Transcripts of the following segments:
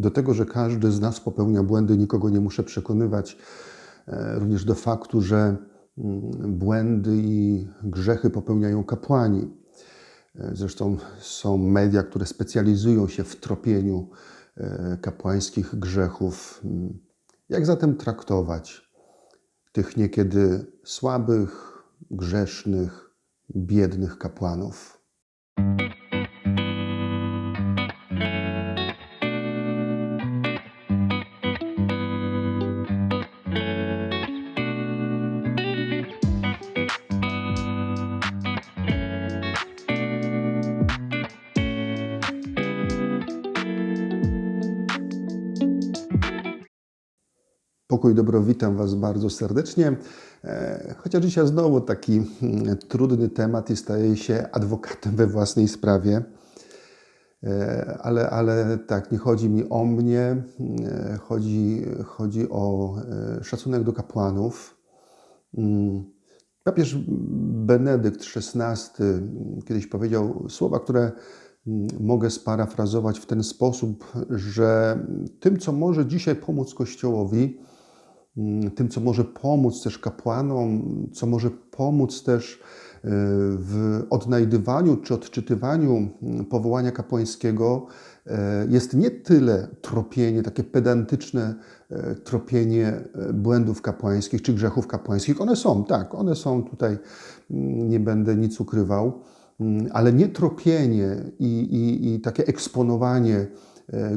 Do tego, że każdy z nas popełnia błędy, nikogo nie muszę przekonywać. E, również do faktu, że mm, błędy i grzechy popełniają kapłani. E, Zresztą są media, które specjalizują się w tropieniu e, kapłańskich grzechów. Mm, Jak zatem traktować tych niekiedy słabych, grzesznych, biednych kapłanów? Pokój dobro, witam Was bardzo serdecznie. E, Chociaż dzisiaj znowu taki mm, trudny temat i staję się adwokatem we własnej sprawie. E, Ale, ale tak, nie chodzi mi o mnie, e, chodzi, chodzi o szacunek do kapłanów. Mm, Papież Benedykt XVI kiedyś powiedział słowa, które mm, mogę sparafrazować w ten sposób, że tym, co może dzisiaj pomóc Kościołowi, mm, tym, co może pomóc też kapłanom, co może pomóc też e, w odnajdywaniu czy odczytywaniu mm, powołania kapłańskiego, e, jest nie tyle tropienie, takie pedantyczne e, tropienie błędów kapłańskich czy grzechów kapłańskich. One są, tak, one są tutaj, mm, nie będę nic ukrywał, mm, ale nie tropienie i, i, i takie eksponowanie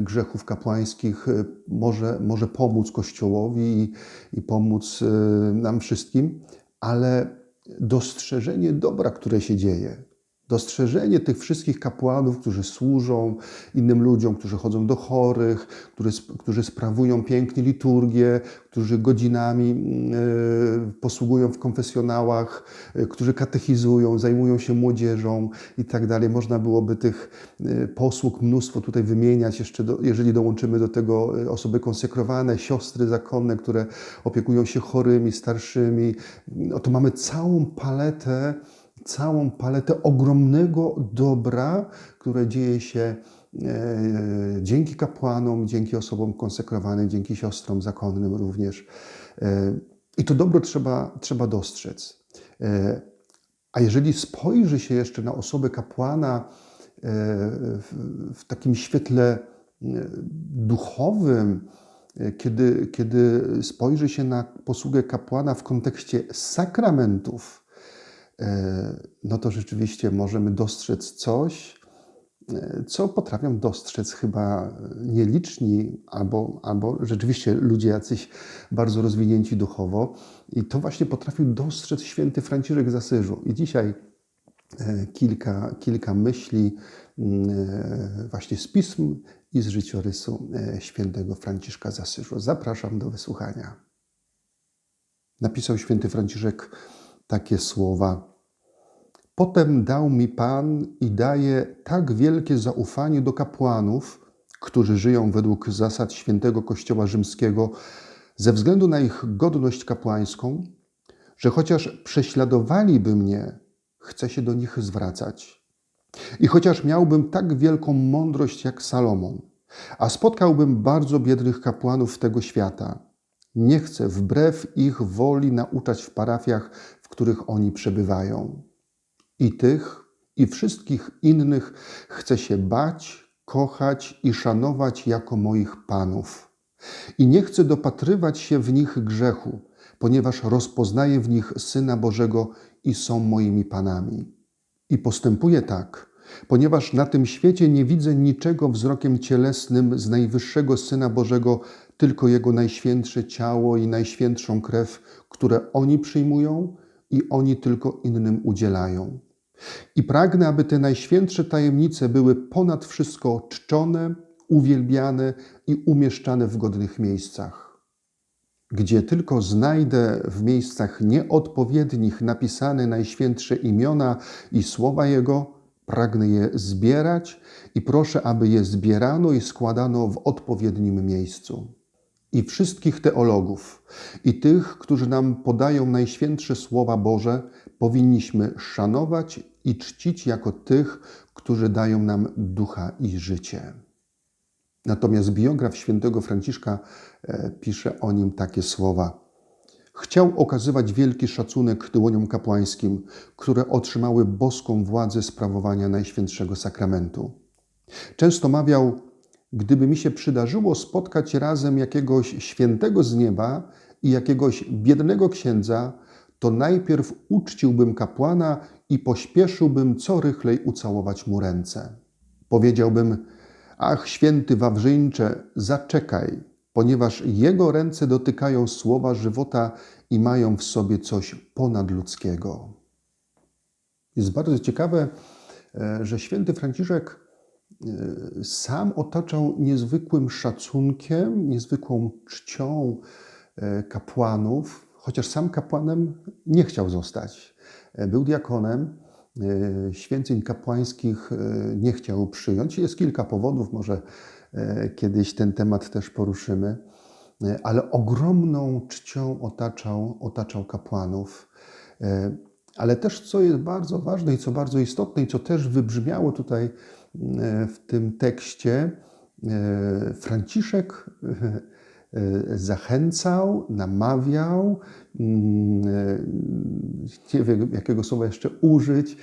grzechów kapłańskich e, może, może pomóc Kościołowi i, i pomóc e, nam wszystkim, ale dostrzeżenie dobra, które się dzieje, dostrzeżenie tych wszystkich kapłanów, którzy służą innym ludziom, którzy chodzą do chorych, którzy, którzy sprawują pięknie liturgię, którzy godzinami mm, e, posługują w konfesjonałach, e, którzy katechizują, zajmują się młodzieżą i tak dalej. Można byłoby tych e, posług mnóstwo tutaj wymieniać, jeszcze do, jeżeli dołączymy do tego osoby konsekrowane, siostry zakonne, które opiekują się chorymi, starszymi. To mamy całą paletę całą paletę ogromnego dobra, które dzieje się e, dzięki kapłanom, dzięki osobom konsekrowanym, dzięki siostrom zakonnym również. E, I to dobro trzeba, trzeba dostrzec. E, a jeżeli spojrzy się jeszcze na osobę kapłana w, takim świetle duchowym, kiedy, kiedy spojrzy się na posługę kapłana w kontekście sakramentów, no to rzeczywiście możemy dostrzec coś, e, co potrafią dostrzec chyba nieliczni, albo, albo rzeczywiście ludzie jacyś bardzo rozwinięci duchowo. I to właśnie potrafił dostrzec święty Franciszek z Asyżu. I dzisiaj e, kilka, kilka myśli mm, właśnie z pism i z życiorysu świętego Franciszka z Asyżu. Zapraszam do wysłuchania. Napisał święty Franciszek takie słowa. Potem dał mi Pan i daje tak wielkie zaufanie do kapłanów, którzy żyją według zasad świętego Kościoła Rzymskiego, ze względu na ich godność kapłańską, że chociaż prześladowaliby mnie, chcę się do nich zwracać. I chociaż miałbym tak wielką mądrość jak Salomon, a spotkałbym bardzo biednych kapłanów tego świata, nie chcę wbrew ich woli nauczać w parafiach, których oni przebywają. I tych, i wszystkich innych chcę się bać, kochać i szanować jako moich panów. I nie chcę dopatrywać się w nich grzechu, ponieważ rozpoznaję w nich Syna Bożego i są moimi panami. I postępuję tak, ponieważ na tym świecie nie widzę niczego wzrokiem cielesnym z najwyższego Syna Bożego, tylko Jego najświętsze ciało i najświętszą krew, które oni przyjmują i oni tylko innym udzielają. I pragnę, aby te najświętsze tajemnice były ponad wszystko czczone, uwielbiane i umieszczane w godnych miejscach. Gdzie tylko znajdę w miejscach nieodpowiednich napisane najświętsze imiona i słowa Jego, pragnę je zbierać i proszę, aby je zbierano i składano w odpowiednim miejscu i wszystkich teologów, i tych, którzy nam podają najświętsze słowa Boże, powinniśmy szanować i czcić jako tych, którzy dają nam ducha i życie. Natomiast biograf świętego Franciszka e, pisze o nim takie słowa. Chciał okazywać wielki szacunek dłoniom kapłańskim, które otrzymały boską władzę sprawowania Najświętszego Sakramentu. Często mawiał, gdyby mi się przydarzyło spotkać razem jakiegoś świętego z nieba i jakiegoś biednego księdza, to najpierw uczciłbym kapłana i pośpieszyłbym co rychlej ucałować mu ręce. Powiedziałbym, ach święty Wawrzyńcze, zaczekaj, ponieważ jego ręce dotykają słowa żywota i mają w sobie coś ponadludzkiego. Jest bardzo ciekawe, e, że święty Franciszek sam otaczał niezwykłym szacunkiem, niezwykłą czcią e, kapłanów, chociaż sam kapłanem nie chciał zostać. Był diakonem, święceń kapłańskich nie chciał przyjąć. Jest kilka powodów, może kiedyś ten temat też poruszymy, ale ogromną czcią otaczał, otaczał kapłanów. Ale też, co jest bardzo ważne i co bardzo istotne, i co też wybrzmiało tutaj w tym tekście, Franciszek zachęcał, namawiał, nie wiem jakiego słowa jeszcze użyć,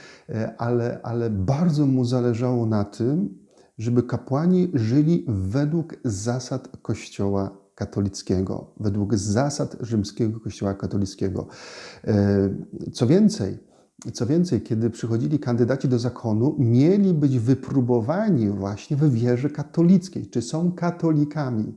ale, ale bardzo mu zależało na tym, żeby kapłani żyli według zasad Kościoła katolickiego, według zasad rzymskiego Kościoła katolickiego. Co więcej, co więcej, kiedy przychodzili kandydaci do zakonu, mieli być wypróbowani właśnie w wierze katolickiej. Czy są katolikami,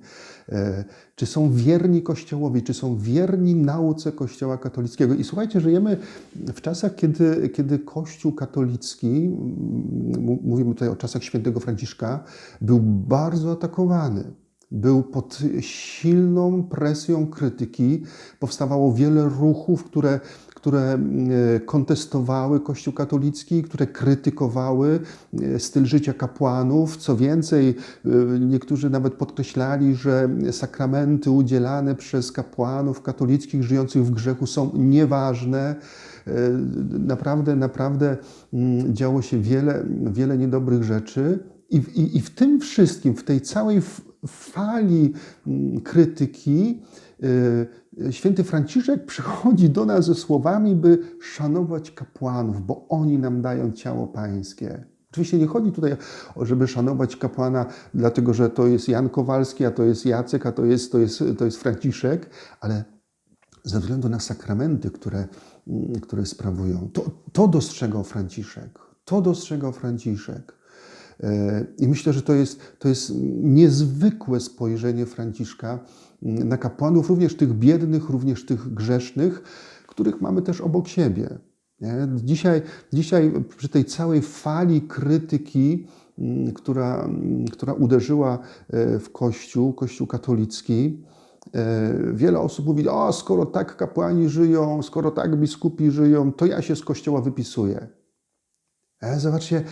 czy są wierni Kościołowi, czy są wierni nauce Kościoła katolickiego. I słuchajcie, żyjemy w czasach, kiedy, kiedy Kościół katolicki, mówimy tutaj o czasach świętego Franciszka, był bardzo atakowany był pod silną presją krytyki. Powstawało wiele ruchów, które, które kontestowały Kościół katolicki, które krytykowały styl życia kapłanów. Co więcej, niektórzy nawet podkreślali, że sakramenty udzielane przez kapłanów katolickich żyjących w grzechu są nieważne. Naprawdę, naprawdę działo się wiele, wiele niedobrych rzeczy. I, i, I w tym wszystkim, w tej całej fali mm, krytyki święty Franciszek przychodzi do nas ze słowami, by szanować kapłanów, bo oni nam dają ciało pańskie. Oczywiście nie chodzi tutaj o, żeby szanować kapłana, dlatego że to jest Jan Kowalski, a to jest Jacek, a to jest, to jest, to jest Franciszek, ale ze względu na sakramenty, które, mm, które sprawują. To, to dostrzegał Franciszek. To dostrzegał Franciszek. E, I myślę, że to jest, to jest niezwykłe spojrzenie Franciszka na kapłanów, również tych biednych, również tych grzesznych, których mamy też obok siebie. Dzisiaj, dzisiaj przy tej całej fali krytyki, mm, która, mm, która uderzyła e, w Kościół, Kościół katolicki, e, wiele osób mówi, o skoro tak kapłani żyją, skoro tak biskupi żyją, to ja się z Kościoła wypisuję. E, zobaczcie,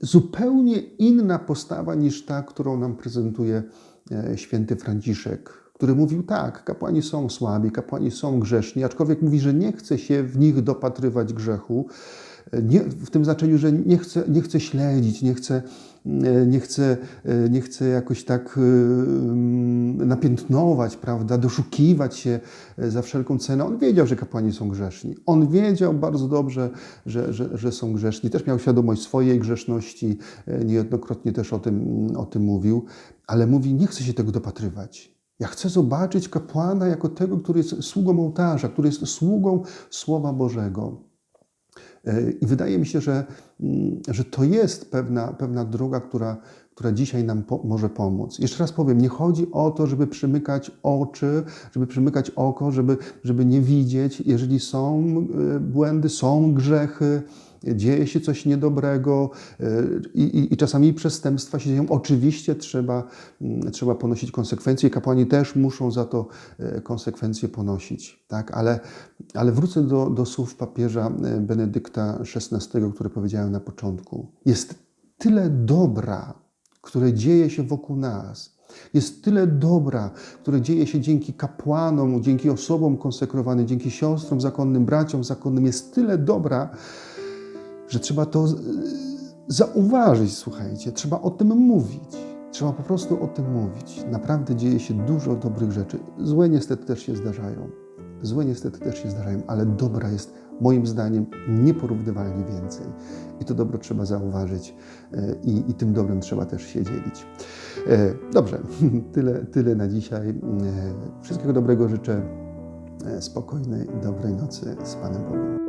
zupełnie inna postawa niż ta, którą nam prezentuje e, święty Franciszek, który mówił tak, kapłani są słabi, kapłani są grzeszni, aczkolwiek mówi, że nie chce się w nich dopatrywać grzechu, nie, w tym znaczeniu, że nie chce, nie chce śledzić, nie chce, e, nie, chce, e, nie chce jakoś tak e, mm, napiętnować, prawda, doszukiwać się za wszelką cenę. On wiedział, że kapłani są grzeszni. On wiedział bardzo dobrze, że, że, że są grzeszni. Też miał świadomość swojej grzeszności, niejednokrotnie też o tym, o tym mówił, ale mówi, nie chce się tego dopatrywać. Ja chcę zobaczyć kapłana jako tego, który jest sługą ołtarza, który jest sługą Słowa Bożego. E, I wydaje mi się, że, mm, że to jest pewna, pewna droga, która, która dzisiaj nam po, może pomóc. Jeszcze raz powiem, nie chodzi o to, żeby przymykać oczy, żeby przymykać oko, żeby, żeby nie widzieć, jeżeli są e, błędy, są grzechy, dzieje się coś niedobrego y, i, i, i, czasami przestępstwa się dzieją. Oczywiście trzeba, mm, trzeba ponosić konsekwencje i kapłani też muszą za to y, konsekwencje ponosić. Tak? Ale, ale wrócę do, do słów papieża y, Benedykta XVI, które powiedziałem na początku. Jest tyle dobra, które dzieje się wokół nas, jest tyle dobra, które dzieje się dzięki kapłanom, dzięki osobom konsekrowanym, dzięki siostrom zakonnym, braciom zakonnym. Jest tyle dobra, że trzeba to zauważyć, słuchajcie, trzeba o tym mówić. Trzeba po prostu o tym mówić. Naprawdę dzieje się dużo dobrych rzeczy. Złe niestety też się zdarzają. Złe niestety też się zdarzają, ale dobra jest moim zdaniem nieporównywalnie więcej. I to dobro trzeba zauważyć e, i, i tym dobrem trzeba też się dzielić. E, Dobrze, tyle, tyle na dzisiaj. E, Wszystkiego dobrego życzę. E, Spokojnej dobrej nocy z Panem Bogiem.